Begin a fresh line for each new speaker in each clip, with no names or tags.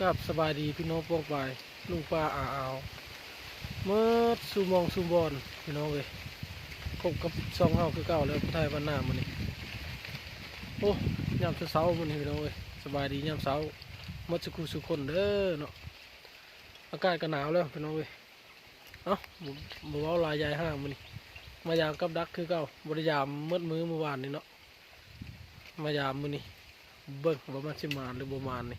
กับสบายดีพี่น้องป้องไปายลุงป้าอาอาวเมื่อสูมองสูบอลพี่น้องเลยคบกับซองเฮาคือเก่าแล้วไทยวันหน้ามันนี่โอ้ยามเช้าๆมันนี่พี่น้องเลยสบายดียามเช้าหมดสุขุสุขคนเด้อเนาะอากาศก็หนาวแล้วพี่น้องเลยเอ้าบ่บ่เว้าลายยายห้างมันนี่มายามกับดักคือเก่าบริยามเมื่อมือเมื่อวานนี่เนาะมายามมือนี่เบิ่งว่ามันสิมานหรือบ่มานนี่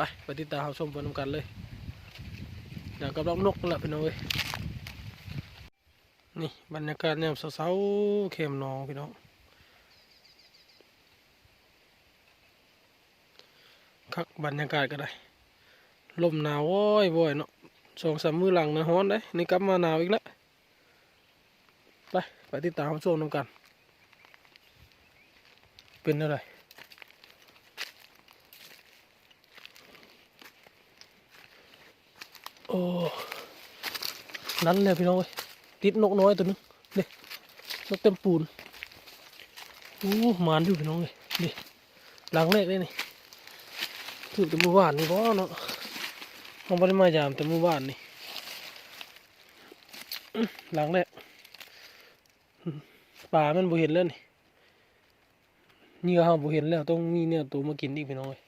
ไปไปติดตามชมไปนำกันเลยอย่างกับลองนกนั่นแหละพี่น้องเอ้ยนี่บรรยากาศเนี่ยเสาๆเข้มหนองพี่น้องคักบรรยากาศก็ได้ลมหนาวโว้ยโว้ยเนาะสองสามมือหลังนะฮ้อนได้นี่กลับมาหนาวอีกแล้วไปไปติดตามชมนำกัน เป็นอะไร โอ้ นั้นเลยพี่น้องเอ้ยติดนกน้อยตัวนึงนี่นกเต็มปูนโอ้มานอยู่พี่น้องเลยนี่หลังแรกเลยนี่ถือแต่มื่อวานนี่บ่เนาะมันไม่ได้มายามแต่มื่อวานนี่อื้อหลังแรกป่ามันบ่เห็นแล้วนี่เหงื่อเฮาบ่เห็นแล้วต้องมีเนี่ยตัวมากินอีกพี่น้องเลย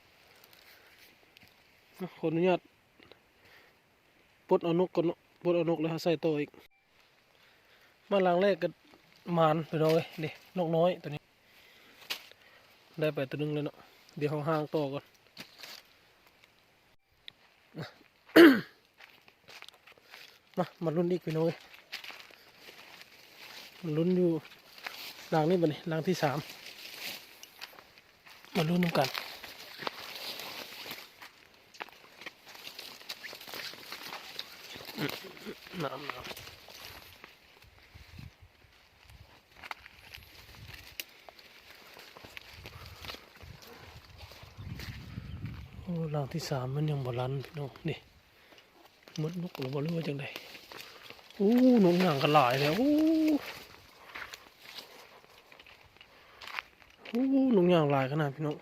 ขออนุญาต ปลดเอานกก่อนเนาะปลดเอานกแล้วใส่โตวอีก มาลังแรกก็มานไปน้อยเด็นกน้อยตัวนี้ ได้ไปตัวหนึงเลยเนาะเดี๋ยวเขาห้างต่อก่อนมามาลุ้นอีกไปน้อยมาลุ้นอยู่หลังนี้บันนี้หลังที่สามมาลุ้นนำกัน น้ำน้ำโอ้หลังที่สามมันยังบ่รันพี่น้องนี่มดนกหรือบ่รู้ว่าจังไดโอ้หนุ่งหนังกันหลายแล้วโอ้โอ้หนงหนังหลายขนาดพี่น้อง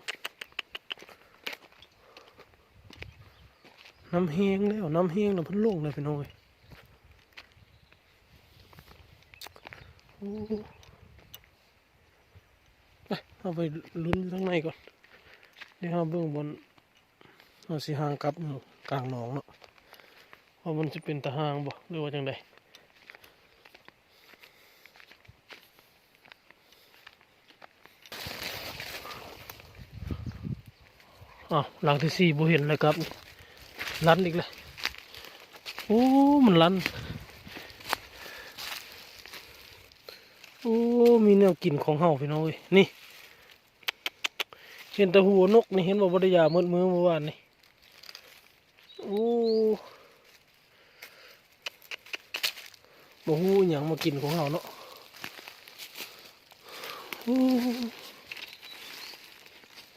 น้ำเฮงแล้วน้ำเฮงแล้วเพิ่นลงเลยพี่น้องเอ้ย โอ้ ไปเอาไปลุ้นอยู่ข้างในก่อนเดี๋ยวเราเบื้องบนเราสิห่างกลับกลางหนองเนาะว่ามันจะเป็นตะหางบ่หรือว่าจังใดอ้าวหลังที่สี่บ่เห็นเลยครับ ลันอีกเลยโอ้ มันลัน อ้มีแนวกินของเห่าพี่น้องเอ้ยนี่เห็นต่หัวนกนี่เห็นว่าบริยามืดมือเมื่อวานนี่โอ้บ่ฮู้อหยังมากินของเห่าเนาะ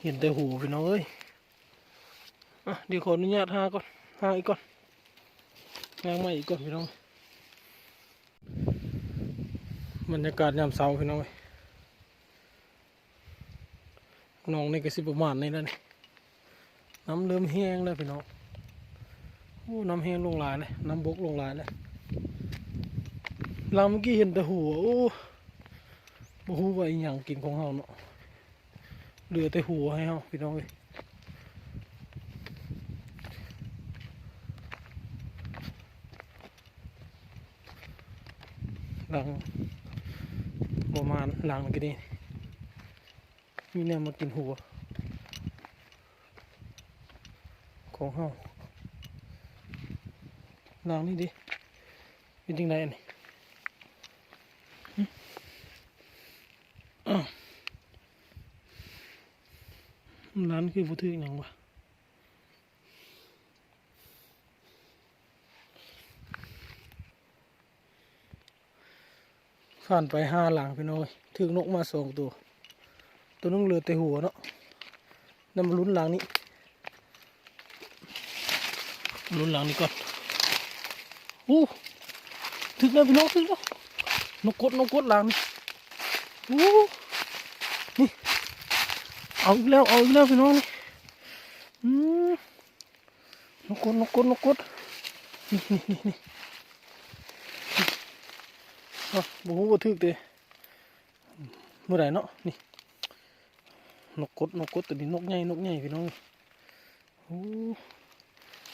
เห็นแต่หูพี่น้องเอ้ยอะเดี๋ยวขออนุญาตหาก่อนหาอีกก่อนหาใหม่อีกก่อนพี่น้อง บรรยากาศยามเช้าพี่น้องเอ้ยน้องนี่ก็สิประมาณนี้แล้วนี่น้ำเริ่มแห้งแล้วพี่น้องโอ้น้ำแห้งลงลายเลยน้ำบกลงลายเลยเราเมื่อกี้เห็นแต่หัวโอ้บ่ฮู้ว่าอีหยังกินของเฮาเนาะเหลือแต่หัวให้เฮาพี่น้องเอ้ยหลัง ประมาณหลังกันนี่มีแนวมากินหัว ของเฮาหลังนี่ดิ เป็นจังไดอันนี้ล้าวร้านคือผู้ถือหยังวะ ผ่านไปห้าหลังพี่น้อยถึงนกมาสองตัว ตัวนึงเหลือแต่หัวเนาะนั่นมาลุ้นหลังนี้ลุ้นหลังนี้ก่อนอู้ถึงแล้วพี่น้องถึงแล้วนกกดนกกดหลังนี่อู้นี่เอาอีกแล้วเอาอีกแล้วพี่น้องนี่อืมนกกดนกกดนกกดนี่นี่นี่ บ่ฮู้บ่ถึกเด้เมื่อไหร่เนาะนี่นกกดนกกดตัวนี้นกใหญ่นกใหญ่พี่น้องโอ้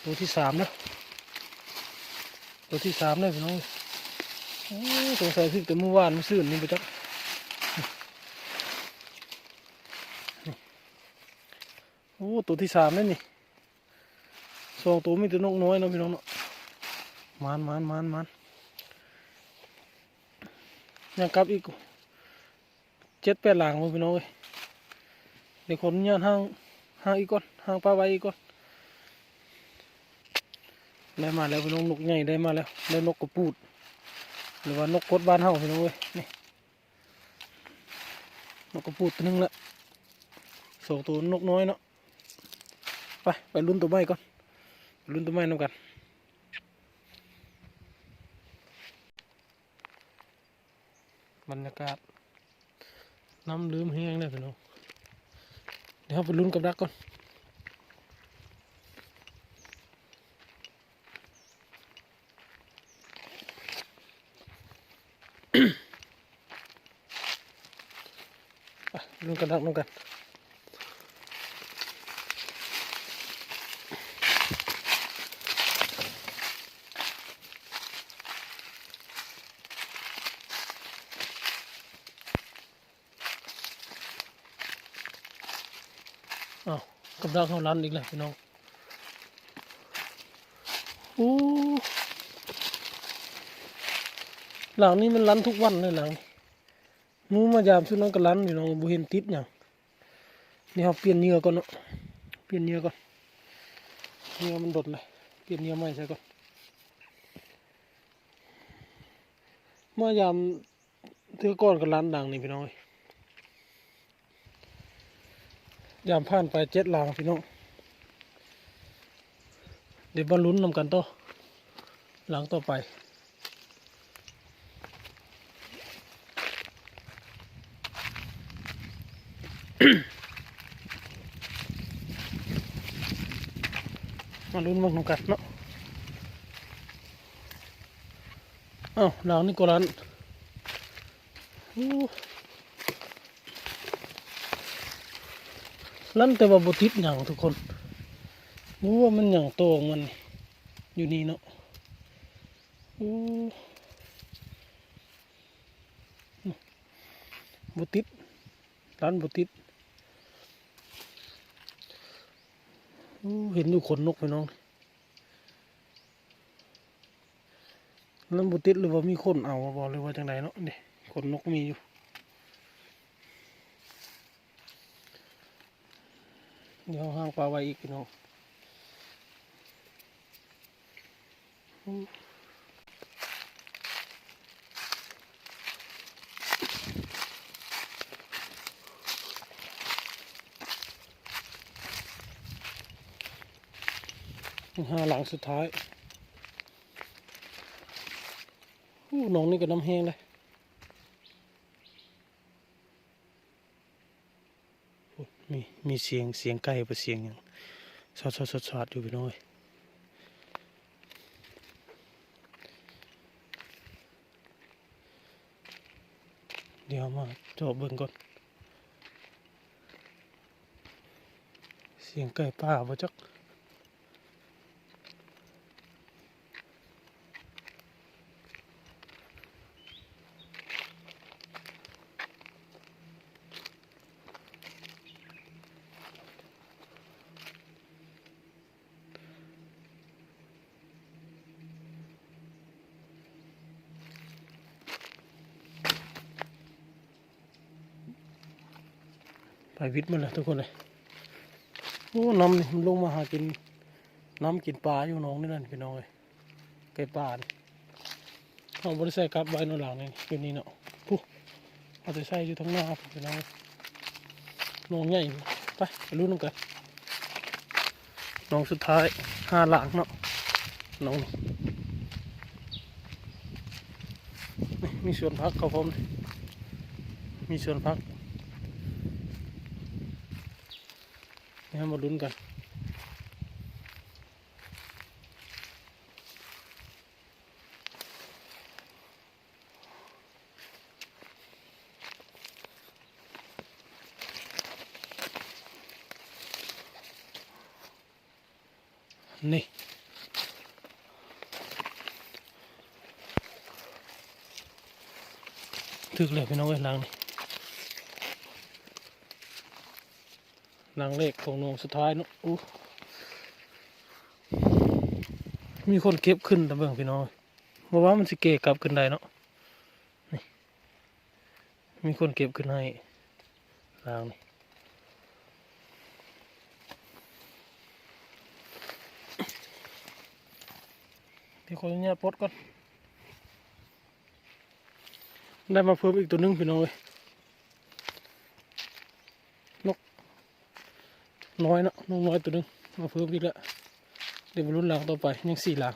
ตัวที่สามแล้วตัวที่สามแล้วพี่น้องโอ้สงสัยถึกแต่เมื่อวานมื่อซื่นนี่ไปจักโอ้ตัวที่สามแล้วนี่สองตัวมีแต่นกน้อยเนาะพี่น้องเนาะมานมานมานมา นยังกลับอีกเจ็ดแปดหลังเลยพี่น้องเอ้ยเดี๋ยวคนเนี่ยห้างห้างอีกก่อนห้างปลาไว้อีกก่อนได้มาแล้วพี่น้องนกใหญ่ได้มาแล้วได้นกกระปูด หรือว่านกกดบ้านเฮาพี่น้องเอ้ยนี่นกกระปูดตัวหนึงละสองตัวนกน้อยเนาะไปไปลุ้นตัวใหม่ก่อนลุ้นต้นไม้น้ำกัน บรรยากาศ น้ำลืมแห้งเลยพี่น้องเดี๋ยวไปลุ้นกับดักก่อนไปลุ้นกับดักน้นกัน อ้าว กับดักเขาลันอีกแล้วพี่น้องโอ้หลังนี้มันลันทุกวันเลยหลังมูมายามชุดนั้นก็ลันพี่น้องบุเห็นติดอย่างนี่เขาเปลี่ยนเหยื่อก่อนเนาะเปลี่ยนเหยื่อก่อนเหยื่อมันดดเลยเปลี่ยนเหยื่อใหม่ใช่ก่อนมายามเทือก่อนก็ลันดังนี่พี่น้องเอ้ย ยามผ่านไปเจ็ดหลางพี่น้องเดี๋ยวมาลุ้นนำกันต่อหลังต่อไปมาลุ้นมังนำกันเนาะเอ้าหลังนี่ก็รัน ลั่นแต่ว่าบติดอย่างทุกคนรู้ว่ามันอย่างโตของมันอยู่นี่เนาะอู้บติดร้านบติดเห็นอยู่ขนนกไปน้องแล้วบติดหรือว่ามีคนเอาบอกเลยว่าจังไดเนาะนี่ขนนกมีอยู่ เดี๋ยวห้างปลาไว้อีกพี่น้องห้าหลังสุดท้ายอู้องนี่ก็น้ำแห้งเลยโอ้ย มีเสียงเสียงไก่ปะเสียงอยังสอดสอดสอดสอดอยู่พี่น้อยเดี๋ยวมาจบเบิ่งก่อน เสียงไก่ป่าบ่จัก ไปวิทย์มันเลยทุกคนเลยโอ้น้ำนี่มันลงมาหากิน น้ำกินปลาอยู่น้องนี่นั่นพี่น้องเลยไก่ป่าเอาบริใส่กลับไว้ในหลังนี่อยู่นี่เนาะปุ๊เอาไปใส่อยู่ทั้งหน้าพี่น้องน้องใหญ่ไปไปรู้น้ำกันน้องสุดท้ายห้าหลังเนาะน้องนี่มีส่วนพักเขาผมมีส่วนพัก ให้มาลุ้นกันนี่ถึกเลยพี่น้องเอ้ยลังนี่ ลังเลขของนวงสุดท้ายเนาะอู้มีคนเก็บขึ้นตะเบิ่งพี่น้องเพราะว่ามันสิเกะกลับขึ้นได้เนาะนี่มีคนเก็บขึ้นให้ลังนี่เดี๋ยวขออนุญาตปลดก่อนได้มาเพิ่มอีกตัวหนึงพี่น้องเอ้ยนก น้อยเนะนกน้อยตัวหนึงมาเพิ่มอีกแล้วเดี๋ยวมาลุ้นหลังต่อไปยังสี่หลัง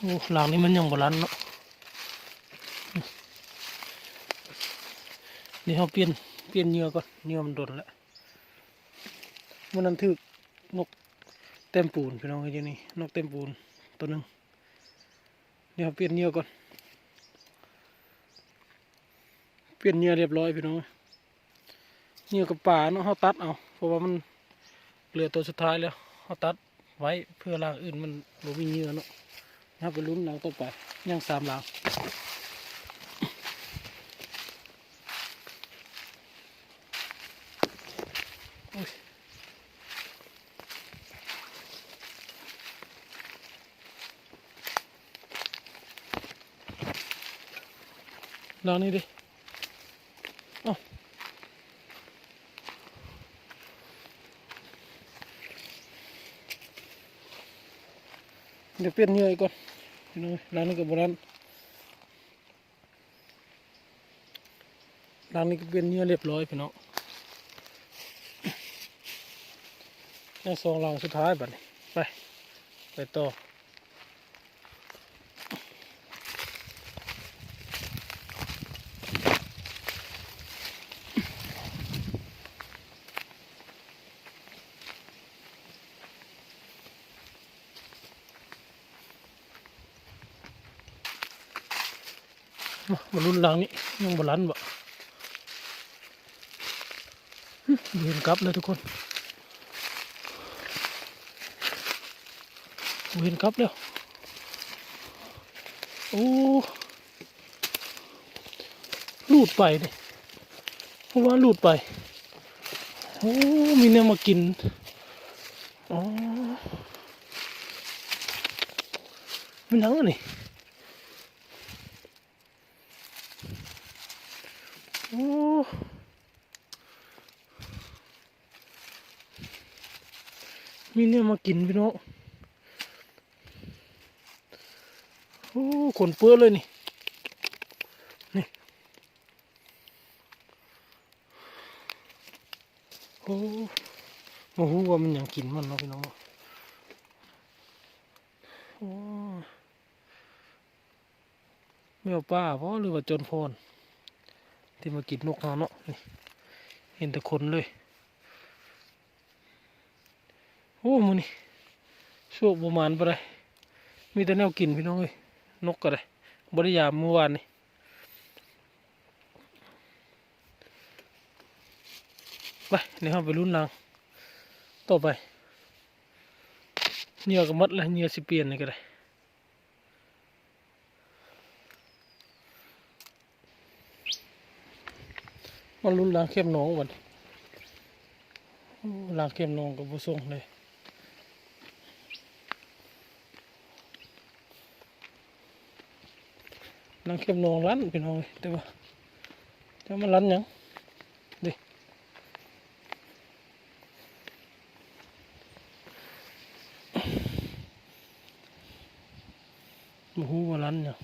โอ้หลังนี้มันยังบรันเนาะนี่เขาเปลี่ยนเปลี่ยนเหยื่อก่อนเหยื่อมันโดนแล้ว มันนั้นถึกนกเต็มปูนพี่น้องไอ้เจนี่นกเต็มปูนตัวหนึ่งเดี๋ยวเปลี่ยนเหยื่อก่อน เปลี่ยนเหยื่อเรียบร้อยพี่น้องเหยื่อกับป่าเนาะเขาตัดเอาเพราะว่ามันเหลือตัวสุดท้ายแล้วเขาตัดไว้เพื่อลางอื่นมันบ่มีเหยื่อเนาะนะครับไปลุ้นหลังต่อไปยังสามหลัง ลังนี้ดิเอ้าเดี๋ยวเปลี่ยนเยื่ออีกก่อนพี่น้องร้านนี้กับร้านร้านนี้ก็เป็นเนื้อเรียบร้อยพี่น้องยังสองหลังสุดท้ายบัดนี้ไป ไปต่อ มามารุ่นหลังนี้ยังบรันบ่หึบ่เห็นกลับเลยทุกคนเห็นกลับแล้วโอ้ลูดไปดิเพราะว่าลูดไปโอ้มีเนี่ยมากินอ๋อมันทั้งอันนี่ โอ้ มีเนี่ยมากินพี่น้องโอ้ขนเปื้อนเลยนี่ นี่ โอ้โมหูว่ามันยังกินมันเนาะพี่น้องโอ้ไม่เอาป้าเพราะหรือว่าจนพร ที่มากินนกเขาเนาะนี่เห็นแต่คนเลยโอ้มันนี่โชคประมาณปะไรมีแต่แนวกินพี่น้องเอ้ยนกก็ได้บริยามเมื่อวานนี่ไปเดี๋ยวเราไปรุ่นรางต่อไปเหยื่อก็มัดแล้วเหยื่อสิเปลี่ยนนี่ก็ได้ มันรุนลางเข้มหนองวันลางเข้มหนองกับบุส่งเลยลางเข้มหนองรันพี่น้องเอ้ยแต่ว่าแต่ว่ามันรันยังดิบ่ฮู้ว่ารันยัง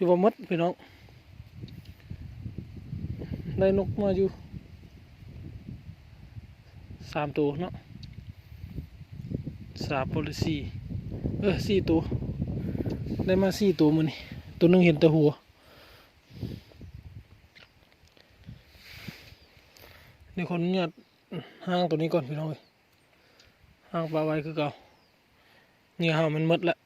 ถือว่าหมดพี่น้อง ได้นกมาอยู่สามตัวเนาะสามโพลิสีเออสี่ตัว ได้มาสี่ตัวมันนี่ตัวนึงเห็นแต่หัวเดี๋ยวคนเนี่ยห้างตัวนี้ก่อนพี่น้องเอ้ยห้างปลาไว้คือเก่าเนี่ยห้ามันมดแล้ว